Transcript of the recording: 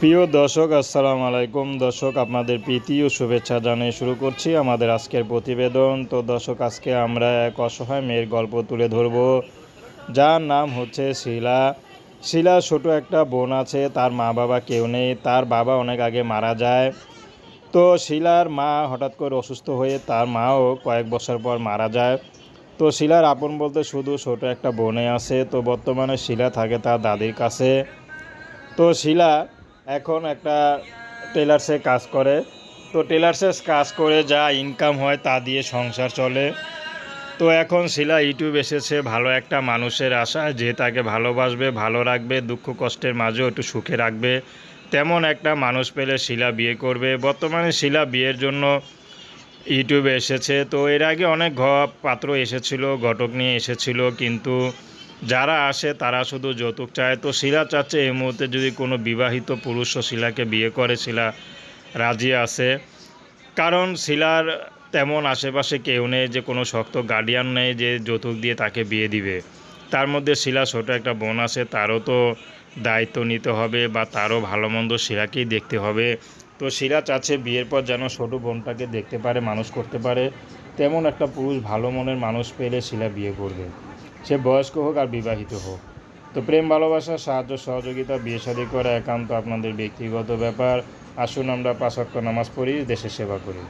প্রিয় দর্শক, আসসালামু আলাইকুম। দর্শক, আপনাদের প্রীতি ও শুভেচ্ছা জানিয়ে শুরু করছি আমাদের আজকের প্রতিবেদন। তো দর্শক, আজকে আমরা এক অসহায় মেয়ের গল্প তুলে ধরব। যার নাম হচ্ছে শিলা। শিলা ছোট একটা বোন আছে, তার মা বাবা কেউ নেই, তার বাবা অনেক আগে মারা যায়। তো শিলার মা হঠাৎ করে অসুস্থ হয়ে তার মাও কয়েক বছর পর মারা যায়। তো শিলার আপন বলতে শুধু ছোট একটা বোনে আছে, তো বর্তমানে শিলা থাকে তার দাদির কাছে। তো শিলা এখন একটা টেলার্সে কাজ করে। তো টেলার্সে কাজ করে যা ইনকাম হয় তা দিয়ে সংসার চলে। তো এখন শিলা ইউটিউব এসেছে ভালো একটা মানুষের আশায় যে তাকে ভালোবাসবে, ভালো রাখবে, দুঃখ কষ্টের মাঝেও একটু সুখে রাখবে। তেমন একটা মানুষ পেলে শিলা বিয়ে করবে। বর্তমানে শিলা বিয়ের জন্য ইউটিউবে এসেছে। তো এর আগে অনেক ঘ পাত্র এসেছিল, ঘটক নিয়ে এসেছিল, কিন্তু যারা আসে, তারা শুধু যৌতুক চায়। তো শিলা চাচ্ছে এই মুহূর্তে যদি কোনো বিবাহিত পুরুষও শিলাকে বিয়ে করে, শিলা রাজি আছে। কারণ শিলার তেমন আশেপাশে কেউ নেই যে কোনো শক্ত গার্ডিয়ান নেই যে যৌতুক দিয়ে তাকে বিয়ে দিবে। তার মধ্যে শিলা ছোটো একটা বোন আছে, তারও তো দায়িত্ব নিতে হবে বা তারও ভালো মন্দ শিলাকেই দেখতে হবে। তো শিলা চাচ্ছে বিয়ের পর যেন ছোটো বোনটাকে দেখতে পারে, মানুষ করতে পারে। তেমন একটা পুরুষ ভালো মনের মানুষ পেলে শিলা বিয়ে করবে। সে বয়স্ক হোক আর বিবাহিত হোক। তো প্রেম, ভালোবাসা, সাহায্য, সহযোগিতা, বিয়ে শাদী করা একান্ত আপনাদের ব্যক্তিগত ব্যাপার। আসুন আমরা পাঁচ ওয়াক্ত নামাজ পড়ি, দেশের সেবা করি।